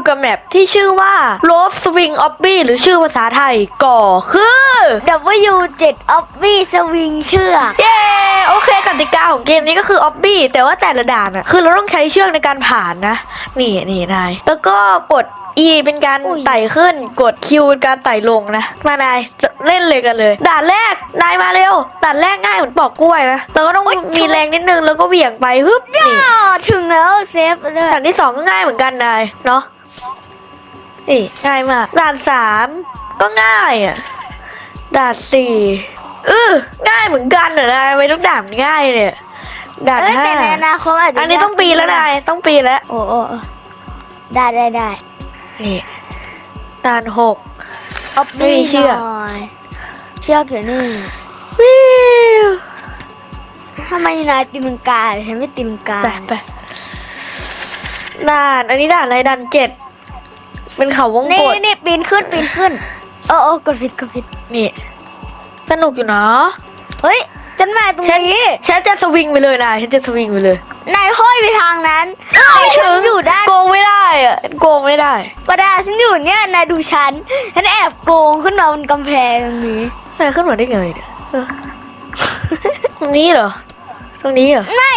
อยู่กับแมปที่ชื่อว่า Rope Swing Obby หรือชื่อภาษาไทยก่อคือ W 7 o b b y สวิงเชือกเย้โอเคกติกาของเกมนี้ก็คือ Obby แต่ว่าแต่ละด่านอะคือเราต้องใช้เชือกในการผ่านนะ นี่นี่นายแล้วก็กด E เป็นการไต่ขึ้นกด Q เป็นการไต่ลงนะ มานายเล่นเลยกันเลย ด่านแรกนายมาเร็ว ด่านแรกง่ายเหมือนปอกกล้วยนะแต่ก็ต้องมีแรงนิดนึงแล้วก็เหวี่ยงไปฮึบนี่อ้าวถึงแล้วเซฟเลยด่านที่สองก็ง่ายเหมือนกันนายเนาะ นี่ง่ายมาก ด่านสามก็ง่ายอะ ด่านสี่เออง่ายเหมือนกันเหรอนายไม่ต้องด่านง่ายเนี่ยด่านเอ้ยห้าแต่ในอนาคตอาจจะอันนี้ต้องปีนแล้วนายต้องปีนแล้ว โอ้โอ้โอ้ได้ได้ได้นี่ด่านหกออบไม่บี้มีเชือกหน่อยเชือกอยู่นี่วิวทำไมนายตีลังกาฉันไม่ตีลังกาไปไป ด่าน อันนี้ด่านอะไรด่านเจ็ดเป็นเขาวงนี่กดนี่ปีนขึ้นปีนขึ้นโอ้โอ้กดผิดกดผิดนี่ สนุกอยู่เนาะเฮ้ยฉันมาตรงฉันนี้ฉันจะสวิงไปเลยนายฉันจะสวิงไปเลยนายห้อยไปทางนั้นไม่ฉัถึนงอยู่ด้านโกงไม่ได้อะโกงไม่ได้ประดาฉันอยู่เนี่ยนายดูฉันฉันแอบโกงขึ้นมาบนกำแพงตรงนี้แต่ขึ้นมาได้ไงเนี่ยเออตรงนี้เหรอตรงนี้เหรอไม่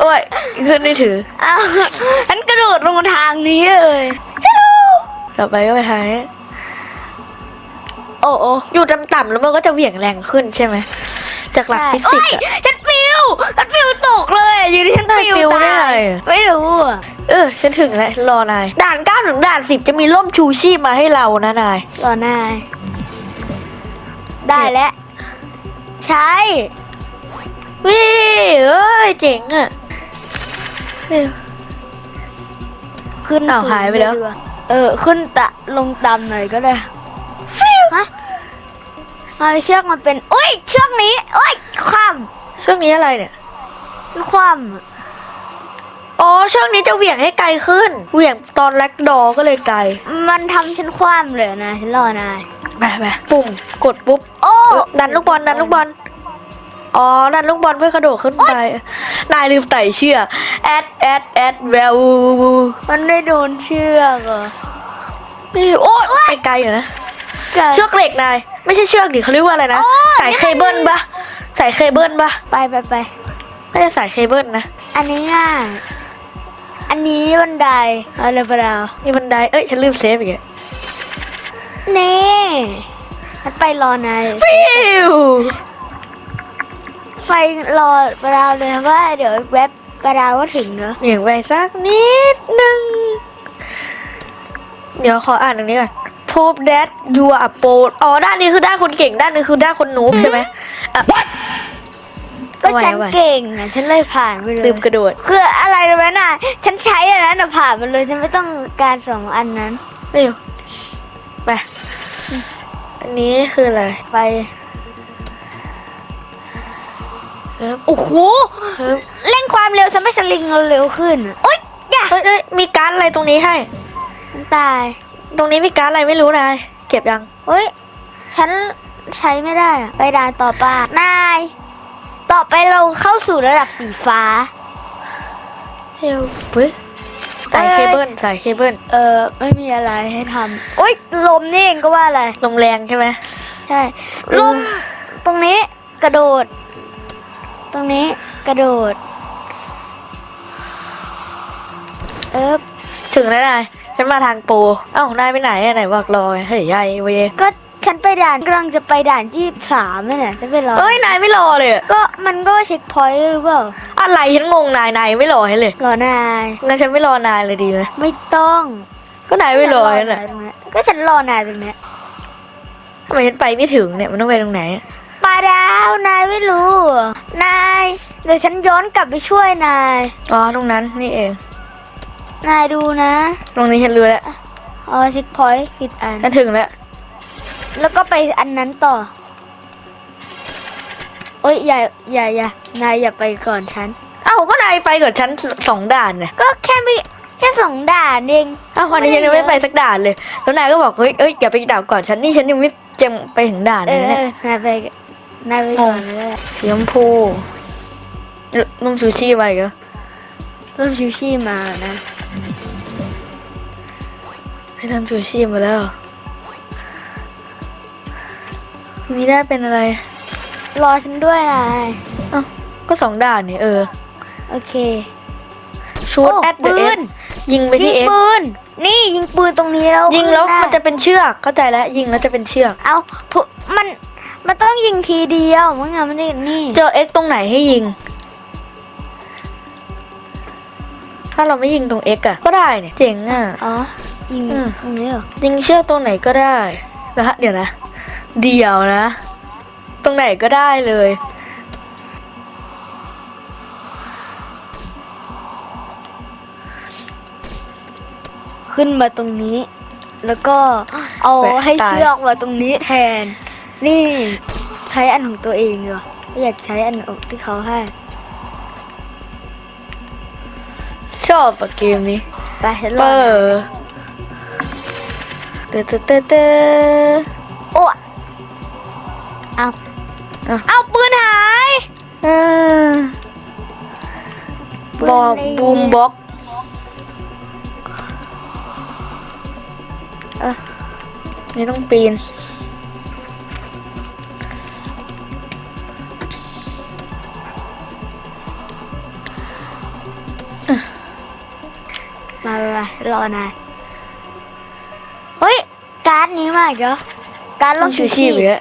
โอ้ยขึ้นได้ถืออ้าวฉันกระโดดลงมาทางนี้เลยเฮลโหลต่อไปก็ไปทางนี้โอ้โอ้อยู่ต่ำๆแล้วมันก็จะเหวี่ยงแรงขึ้นใช่ไหมจากหลักฟิสิกส์อะฉันปิวฉันปิวตกเลยอยู่ที่ฉันได้ปิวได้ไม่รู้อเออฉันถึงแล้วฉันรอนายด่านเก้าถึงด่านสิบจะมีร่มชูชีพมาให้เรานะนายรอนายได้แล้วใช้ วิเอ้ยเจ๋งอะเฮ้ยขึ้นอ้าวสูงหายไปแล้วดีกาเออ ขึ้นตะลงต่ำหน่อยก็ได้ฮะเอาเชือกมาเป็นโอ้ยเชือกนี้โอ้ยคว่ช่วงนี้อะไรเนี่ยำมันคว่ำอะอ๋อช่วงนี้จะเหวี่ยงให้ไกลขึ้น เหวี่ยงตอนแรกดอก็เลยไกลมันทำฉันคว่ำเลยนะฉันรอนายไปไปปุ่ม กดปุ๊บโอ้เออดันลูกบอลดันลูกบอล อ๋อดันลูกบอลเพื่อกระโดดขึ้นไป นายลืมไต่เชือกแอดแอดแอดแววมันได้โดนเชือกเหรอนี่โอ้ยไปไกลอยู่นะ เชือกเหล็กนาย ไม่ใช่เชือกดิเขาเรียกว่าอะไรนะโอ้ยสายเคเบิลปะสายเคเบิลปะไปไปไปไม่ใช่สายเคเบิลนะ อันนี้ง่ายอันนี้บันไดเอาเลยปะดาวมีบันได เอ้ย ฉันลืมเซฟอีกแล้วนี่ฉันไปรอนายฟิว ไปรอปะดาวเลยนะว่าเดี๋ยวแวบปะดาวก็ถึงเนอะเหวี่ยงไปสักนิดนึง เดี๋ยวขออ่านตรงนี้ก่อน Prove that you are a pro อ๋อ ด้านนี้คือด้านคนเก่ง ด้านนี้คือด้านคนนูบใช่ไหมอะ ก็เอาไว้ฉันเอาไว้ เก่งอะฉันเลยผ่านไปเลยลืมกระโดด คืออะไรรู้ไหมน่ะ ฉันใช้อันนั้นน่ะผ่านไปเลยฉันไม่ต้องการสองอันนั้น เร็วไป อันนี้คืออะไร ไป เฮ้ยโอ้โหเฮ้ยเร่งความเร็วทำให้สลิงเราเร็วขึ้นโอ๊ยอย่าเฮ้ยเฮ้ยมีการ์ดอะไรตรงนี้ให้ฉันตายตรงนี้มีการ์ดอะไรไม่รู้นายเก็บยังเฮ้ยฉันใช้ไม่ได้อะไปด่านต่อไปนาย ต่อไปเราเข้าสู่ระดับสีฟ้าเฮ้ยเฮ้ยสายเคเบิลสายเคเบิลเออไม่มีอะไรให้ทำโอ๊ยลมนี่เองก็ว่าอะไรลมแรงใช่ไหมใช่เออลมตรงนี้กระโดด ตรงนี้กระโดด เออถึงแล้วนายฉันมาทางโปรเอ้านายไปไหนอะไหนบอกรอไงเฮ้ยยายเวยก็ฉันไปด่านกำลังจะไปด่านที่สามนี่แหละฉันไปรอ เอ้ยนายไม่รอเลยอะก็มันก็เช็คพอยต์หรือเปล่าอะไรฉันงงนายนายไม่รอให้เลยรอนายงั้นฉันไม่รอนายเลยดีไหมไม่ต้องก็นายไม่รอฉันอะตรงเนี้ยก็ฉันรอนายตรงเนี้ยทำไมฉันไปไม่ถึงเนี่ยมันต้องไปตรงไหนอะปลา ดาว นายไม่รู้เหรอนาย เดี๋ยวฉันย้อนกลับไปช่วยนาย อ๋อตรงนั้นนี่เอง นายดูนะ ตรงนี้ฉันรู้แล้วอ๋อเช็คพอยต์ผิดอันฉันถึงแล้ว แล้วก็ไปอันนั้นต่อ โอ๊ยอย่าอย่าอย่านายอย่าไปก่อนฉัน เอ้าก็นายไปกับฉันสองด่านเนี่ยก็แค่ไม่แค่สองด่านเองเอ้าวันนี้ฉันยังไม่ไปสักด่านเลย แล้วนายก็บอกเฮ้ยเอ้ยอย่าไปด่านก่อนฉันนี่ฉันยังไม่ยังไปถึงด่านเอเลยอเนี่ยนายไป นายไปก่อนเลยสีชมพูนุ่มซูชิไปก็เริ่มชิวชี่มานะทำชูชีพมาแล้วมีได้เป็นอะไร รอฉันด้วยนายเอ้าก็สองด่านนี่เออ โอเคชูดโอ้แอดเดปือะเอ็นยิงไปยิที่งเอ็กปืนนี่ยิงปืนตรงนี้แล้วยิงแล้วขึ้มันได้จะเป็นเชือกเข้าใจแล้วยิงแล้วจะเป็นเชือก เอาพุมัน มันต้องยิงทีเดียวมันงั้นมันได้นี่ เจอเอ็กตรงไหนให้ยิง ถ้าเราไม่ยิงตรงเอ็กอะก็ได้เนี่ย เจ๋งอะอ๋อ ยิงอืม ตรงนี้เหรอ ยิงเชือกตรงไหนก็ได้นะฮะเดี๋ยวนะ เดี๋ยวนะ ตรงไหนก็ได้เลย ขึ้นมาตรงนี้ แล้วก็เอาแหวะให้ตาย เชือกมาตรงนี้แทน นี่ใช้อันของตัวเองเหรอไม่อยากใช้อันที่เขาให้ ชอบอะเกมนี้ไปฉันรเปออร์เตเตเตเตโอ้เอาอะเอาปืนหายอ่าปืนบอในบูมบ็อกเออนี่ต้องปีน รอนายเฮ้ย การ์ดนี้มาอีกเหรอการ์ดลต้องงชูชูชีชีพพเยอะ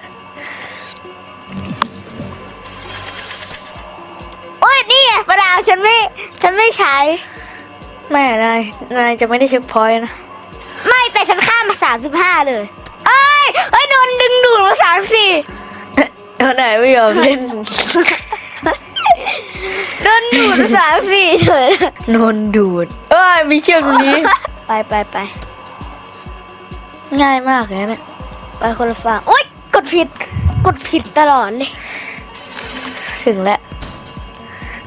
โอ้ยนี่ไงประดาวฉันไม่ ฉันไม่ใช้แม่นายนายจะไม่ได้เช็คพอยต์นะ ไม่แต่ฉันข้ามมาสามสิบห้าเลย เอ้ยเอ้ยโดนดึงดูดมาสามสี่เอาไหนไม่ยอมเล่น โดนดูดมาสามสี่เฉยเลยโดนดูด เอ้ยมีเชือกตรงนี้ ไปไปไปง่ายมากเลยนะเนี่ยไปคนละฝั่งโอ๊ยกดผิด กดผิดตลอดเลย ถึงแล้ว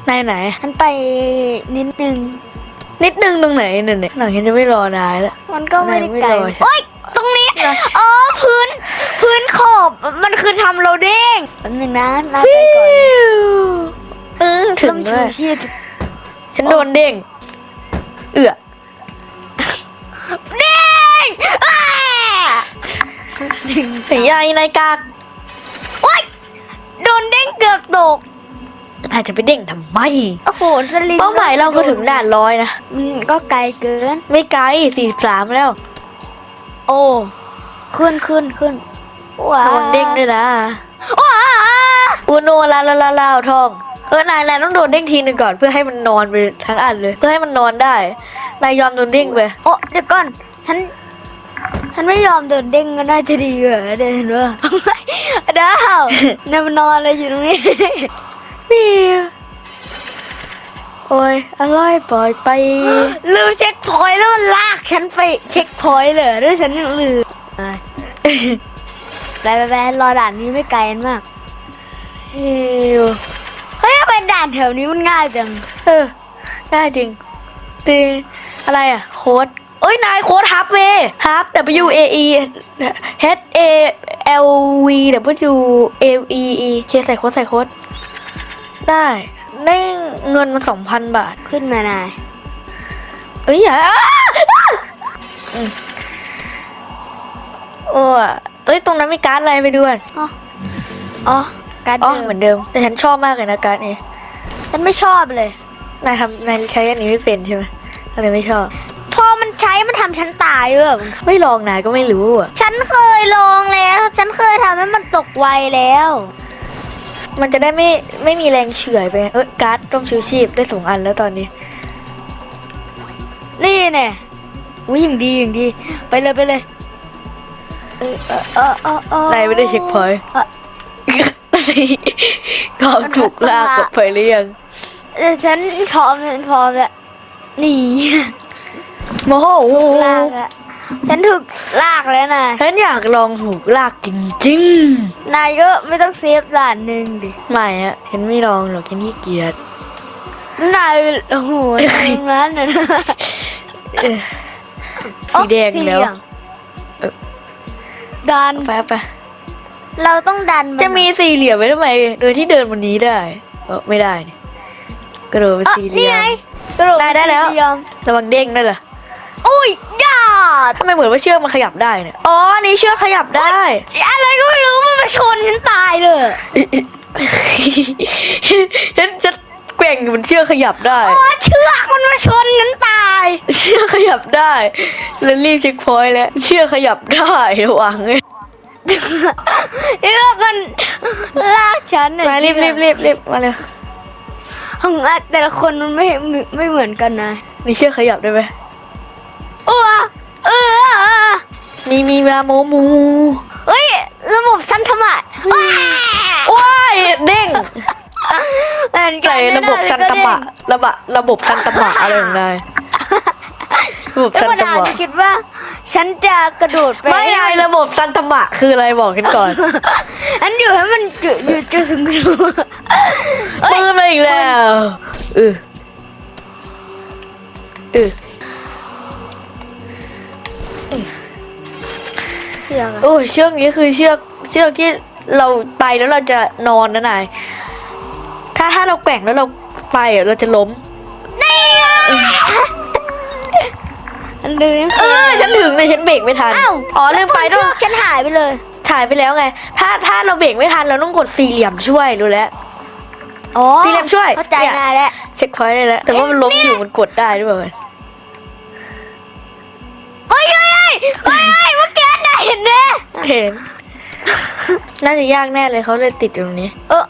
นายไหนฉันไปนิดนึง นิดนึงตรงไหนเนี่ยเนี่ยหลังฉันจะไม่รอนายแล้ว มันก็ไม่ได้ไกลไม่รอใช่โอ๊ยตรงนี้นะอ๋อพื้น พื้นขอบมันคือทำโรลเด้งแป๊บนึงนะลาไปก่อน อืมถึลงมด้ชูวยชีพฉันโดนเด้ง เอือเด้งอ้าเสียใหญ่นายกากโอ๊ยโดนเด้งเกือบตกนายจะไปเด้งทำไม โอ้โหสลิงเป้าหมายเราคือถึงด่านร้อยนะมันก็ไกลเกิน ไม่ไกลสี่สามแล้ว โอ้ ขึ้นขึ้นขึ้นว้าระวังเด้งด้วยนะว้าอูโนลาลาลาลาวทอง เออนายนายต้องโดนเด้งทีหนึ่งก่อนเพื่อให้มันนอนไปทั้งอันเลย เพื่อให้มันนอนได้นายยอมโดนเด้งไปโอ้เดี๋ยวก่อนฉันฉันไม่ยอมโดนเด้งก็น่าจะดีกว่าเดี๋ยวเห็นว่าดาวเนี่ยมันนอนอะไรอยู่ตรงนี้นี่โอ้ยอร่อยปล่อยไปลืมเช็คพอยต์แล้วมันลากฉันไปเช็คพอยต์เลยด้วยฉันยังลืมไปไปไปรอด่านนี้ไม่ไกลมากฮิวเฮ้ยทำไม ด่านแถวนี้มันง่ายจัง เออ ง่ายจริงตีอะไรอะ โค้ดเอ้ย นายโค้ดฮับเวฮับ W A E H A L V W A E E เคใส่โค้ดใส่โค้ด ได้ได้เงินมาสองพันบาท ขึ้นมานาย เอ้ยอย่าอ้าอ้าอืมโอ้ยเอ้ย ตรงนั้นมีการ์ดอะไรไปด้วย อ๋ออ๋อการอ๋อเดิเหมืมอนเดิม แต่ฉันชอบมากเลยนะการ์ดนี้ ฉันไม่ชอบเลยนายทำนายใช้อันนี้ไม่เป็นใช่ไหมก็เลยไม่ชอบ พอมันใช้มันทำฉันตายเออไม่ลองนายก็ไม่รู้อะ ฉันเคยลองแล้ว ฉันเคยทำให้มันตกไวแล้ว มันจะได้ไม่ไม่มีแรงเฉื่อยไปไงเอ้ยการ์ดต้องชูชีพได้สองอันแล้วตอนนี้ นี่เนี่ยอุ้ยอย่างดีอย่างดี ไปเลยไปเลยเออเออเออเออเออ นายไม่ได้เช็คพอยต์ เอ่อ ก็ถูกลากกลับไปหรือยังเออฉันพร้อมฉันพร้อมแล้วหนีโมโหลากแล้วฉันถูกลากแล้วนายฉันอยากลองถูกลากจริงนายก็ไม่ต้องเซฟด่านหนึ่งดิๆไม่อะเห็นไม่ลองหรอกเห็นขี้เกียจ นายโอ้โหตรงนั้นน่ะเอ้ยสีแดงอ๋อแล้วเหองเออดันไปไป เราต้องดันนจะมีสี่เหลี่ยมไว้ทำไม โดยที่เดินบนนี้ได้เออไม่ได้นี่กระโดดไปอะสี่เหลี่นี่ยไงมกระโดดได้ได้แล้ว สี่เหยมระวังเด้งด้วยเหรออุ้ยดาดทำไมเหมือนว่าเชือกมันขยับได้เนี่ยอ๋ออันนี่เชือกขยับได้ อะไรก็ไม่รู้มันมาชนฉันตายเลยฉันจะแกว่งบนเชือกขยับได้อ๋อเชือกมันมาชนฉันตาย เชือกขยับได้ แล้วรีบเช็คพอยต์แล้ว เชือกขยับได้ระวังเลย เชือกมันลากฉันน่ะมารีบรีบรีบรีบมาเลยของอะแต่ละคนมันไม่ไม่ไม่เหมือนกันนะนี่เชือกขยับได้ไหมอ้วเออมีมีมาโมมูเฮ้ยระบบสันธมาตว้าว้ายเด้งเหมือนกัใส่นระบบซันตมะระบะระบบซันตมะอะไรของนายระบบแล้วซันมาตดามะคิดว่า ฉันจะกระโดดไปไม่นายระบบซันตมะคืออะไรบอกกันก่อนอันอยู่ให้มันอยู่อยู่จุดสูงสุดเฮ้ยปืนมาอีกแล้วเออเออเสียงอะโอ้ยเชือกนี้คือเชือกเชือกที่เราไปแล้วเราจะนอนนะนายถ้าถ้าเราแกว่งแล้วเราไปอะเราจะล้มนี่ไง อันเดินเออฉันถึงเลยฉันเบรกไม่ทันอ้าวอ๋อลืมไปต้องเชือกฉันหายไปเลย ถ่ายไปแล้วไง ถ้าถ้าเราเบรกไม่ทันเราต้องกดสี่เหลี่ยมช่วยรู้แล้ว อ๋อสี่เหลี่ยมช่วยเข้าใจเนี่ย นายแล้ว เช็คพอยต์ได้แล้วแต่ว่ามันล้มอยู่มันกดได้ด้วยเฮ้ยเฮ้ยเฮ้ยเฮ้ยเฮ้ยเมื่อกี้นายเห็นไหมเห็น น่าจะยากแน่เลยเขาเลยติดอยู่ตรงนี้ เออ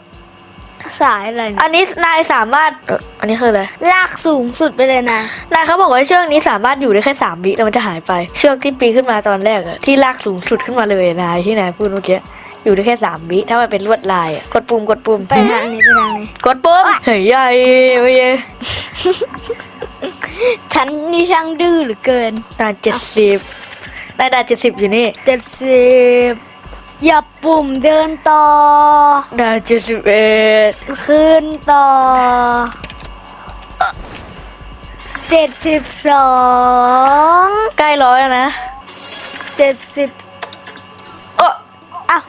สายอะไรเนี่ยอันนี้นายสามารถเอ่ออันนี้คืออะไร ลากสูงสุดไปเลยนะ นายเขาบอกว่าเชือกนี้สามารถอยู่ได้แค่สามวิแล้วมันจะหายไป เชือกที่ปีนขึ้นมาตอนแรกอะที่ลากสูงสุดขึ้นมาเลยนายที่นายพูดเมื่อกี้อยู่ได้แค่สามวิถ้ามันเป็นลวดลายอะกดปุ่มกดปุ่มไปทางนี้ไปทางนี้ กดปุ่มเฮ้ยใหญ่เว้ยฉันนี่ช่างดื้อเหลือเกินด่านเจ็ดสิบนายด่านเจ็ดสิบอยู่นี่เจ็ดสิบ อย่าปุ่มเดินต่อด่านเจ็ดสิบเอ็ดขึ้นต่อเจ็ดสิบสองใกล้ร้อยแล้วนะเจ็ดสิบเอออ้าว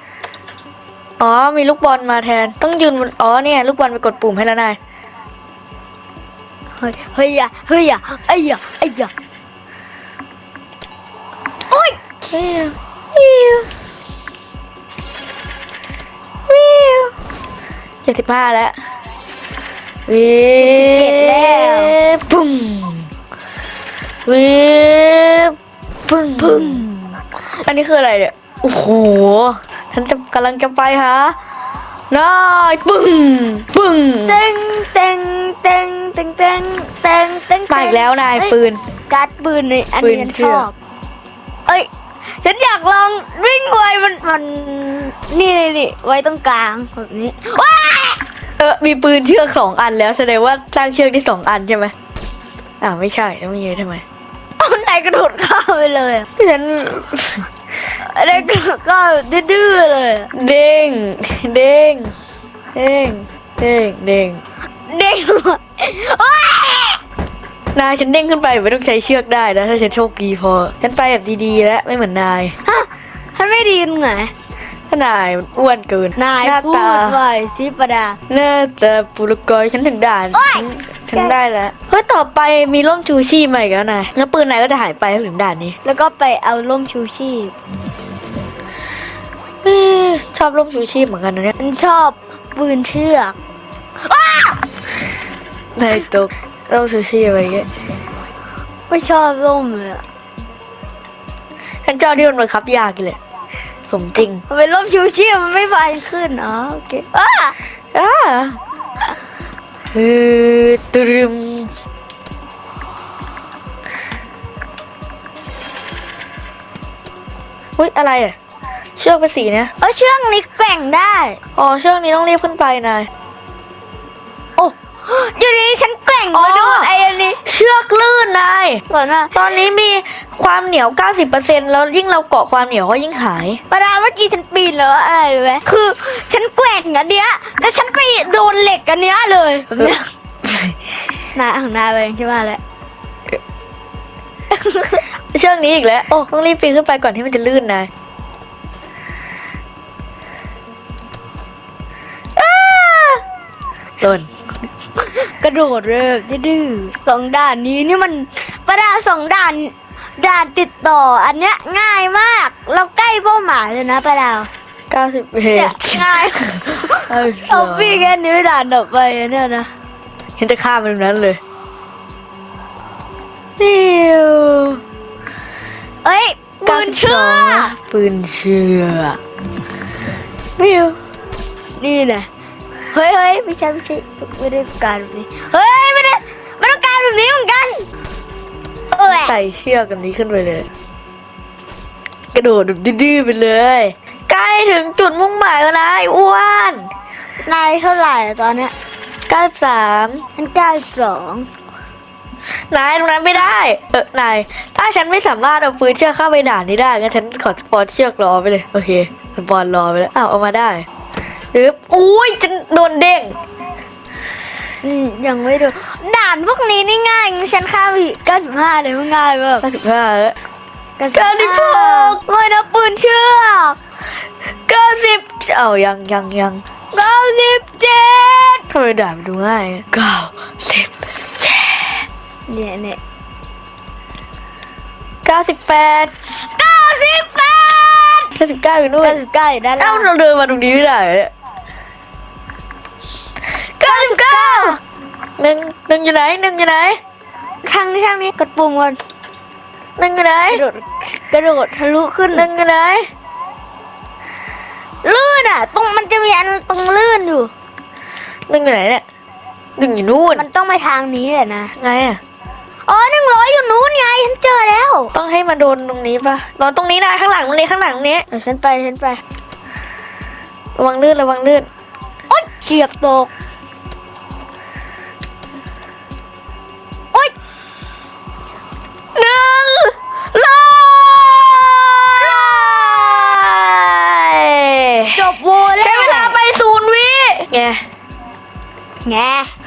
อ๋อมีลูกบอลมาแทนต้องยืนบนอ๋อเนี่ยลูกบอลไปกดปุ่มให้แล้วนายเฮ้ยเฮ้ยอย่าเฮ้ยอย่าไอ้ยอย่าไอ้ยอย่าโอ้ยวิววิ จ็ดสิบห้าแล้ววิวปุ้มวิวปึ้งพึ่งอันนี้คืออะไรเนี่ย โอ้โห ฉันจะกำลังจะไปหานายปึ้งปึ้งเต็งเต็งเต็งเต็งเต็งเต็งเต็งมาอีกแล้วนายเอ้ปืน การ์ดปืนในอันปืนี้นฉันเชืชอกอบ เอ้ย ฉันอยากลองวิ่งไวมันมัน นี่นี่นี่ไว้ตรงกลางแบบนี้ว้า เออ มีปืนเชือกสองอันแล้วแสดงว่าสร้างเชือกที่สองอันใช่ไหมอ้าวไม่ใช่แล้วมันยืนทำไมเอาไหนกระโดดข้ามไปเลยอะฉันอะไรกระโดดข้ามดื้อๆเลยอะเด้ง เด้ง เด้ง เด้ง เด้งเด้งเลยว้านายฉันเด้งขึ้นไปไม่ต้องใช้เชือกได้นะถ้าฉันโชคดีพอ ฉันไปแบบดีๆแล้วไม่เหมือนนาย ฮะท่านไม่ดีตรงไหน ถ้านายมันอ้วนเกินนายหน้าพูตาดไว้สิประดา หน้าตาปุรกอยฉันถึงด่านโอ๊ยฉันฉันได้แล้วเฮ้ยต่อไปมีร่มชูชีพมาอีกแล้วนายแล้วปืนนายก็จะหายไปถึงด่านนี้แล้วก็ไปเอาร่มชูชีพเอ๊ะชอบร่มชูชีพเหมือนกันนะเนี่ยมันชอบปืนเชือกนายตกร่มชูชีพอะไรเงี้ยไม่ชอบร่มเลยอะฉันชอบที่มันบังคับยากเลย สมจริง มันเป็นร่มชูชีพมันไม่ไฟขึ้นอ๋อโอเคอ้าอ่าเฮ้ยตรึมอุ้ยอะไรอะ เชือกเป็นสีเนี่ยเออเชือกนี้แกว่งได้ อ๋อเชือกนี้ต้องรีบขึ้นไปนายโอ้อยู่ดีฉันแกว่งอ๋อมาโดนไอ้อันนี้ เชือกลื่นนายก่อนนะตอนนี้มี ความเหนียว 90%แล้วยิ่งเราเกาะความเหนียวก็ยิ่งหาย ประดาเมื่อกี้ฉันปีนแล้วอะไรรู้ไหมคือฉันแกว่งอันเนี้ยแล้วฉันไปโดนเหล็กอันเนี้ยเลยแบบเนี้ยนายของนายไปใช่ไหมแหละเชือกนี้อีกแล้ว โอ้ ต้องรีบปีนขึ้นไปก่อนที่มันจะลื่นนายอ้าหล่นกระโดดเลยดื้อๆสองด่านนี้นี่มันประดาสองด่าน ด่านติดต่ออันเนี้ยง่ายมาก เราใกล้เป้าหมายเลยนะไปดาวเก้าสิบเอ็เนี่ยดง่ายเอ้ยเอาพี่แค่นี้ด่านต่อไปเนี่ยนะเห็นแต่ข้ามมันตรงนั้นเลยนิวเอ้ยปืนเชื่อ92ปืนเชื่อนิวนี่นะเฮ้ยเฮ้ยไม่ใช่ไม่ใช่ไม่ได้การแบบนี้เฮ้ยไม่ได้ไม่ต้องการแบบนี้เหมือนกัน เอ้ยใส่เชือกกันนี้ขึ้นไปเลย กระโดดแบบดื้อๆไปเลย ใกล้ถึงจุดมุ่งหมายแล้วนะไอ้อ้วนนายเท่าไหร่อะตอนเนี้ย93มันเก้าสองนายตรงนั้นไม่ได้ เออนายถ้าฉันไม่สามารถเอาปืนเชือกเข้าไปด่านนี้ได้งั้นฉันขอปอนเชือกรอไปเลย โอเคปอนรอไปแล้วอ้าวเอามาได้อึ๊บอุ้ยจะโดนเด้งอืม ยังไม่ดูด่านพวกนี้นี่ง่ายงั้นฉันข้ามอีกเก้าสิบห้าเลยมันง่ายแบบ95แล้วเก้าเก้าสิบหกไม่นะปืนเชือก90เอ้ายังยังยังเก้าสิบเจ็ดทำไมด่านมันดูง่ายเก้าสิบเจ็ดเนี่ยเนี่ยเก้าสิบแปดเก้าสิบแปดเก้าสิบเก้าอยู่นู่นเก้าสิบเก้าอยู่ด้านเอ้าล่างเราเดินมาตรงนี้ไม่ได้เหรอเนี่ยเก้าสิบเก้าหนึ่งหนึ่งอยู่ไหนหนึ่งอยู่ไหนทางนี้ทางนี้กดปุ่มก่อนหนึ่งอยู่ไหนกระโดดกระโดดทะลุขึ้นหนึ่งอยู่ไหนลื่นอะตรงมันจะมีอันตรงลื่นอยู่หนึ่งอยู่ไหนเนี่ยหนึ่งอยู่นู่นมันต้องไปทางนี้แหละนะไงอะอ๋อหนึ่งร้อยอยู่นู้นไงฉันเจอแล้ว ต้องให้มาโดนตรงนี้ปะนอนตรงนี้นะข้างหลังตรงนี้ข้างหลังตรงนี้เดี๋ยวฉันไปฉันไประวังลื่นระวังลื่นโอ๊ยเกียบตก แง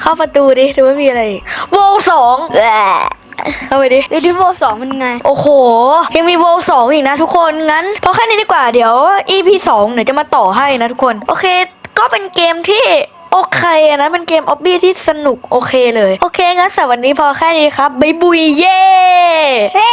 เข้าประตูดิดูว่ามีอะไรอีกโวลสองแหละเข้าไปดิเดี๋ยวดิโวสองมันไง โอ้โห ยังมีโวลสองอีกนะทุกคน งั้นเพราะแค่นี้ดีกว่าเดี๋ยว EP สองเดี๋ยวจะมาต่อให้นะทุกคน โอเค ก็เป็นเกมที่โอเคอะนะเป็นเกมออบบี้ที่สนุกโอเคเลย โอเคงั้นสำหรับวันนี้พอแค่นี้ครับบ๊ายบุยเย่เฮ้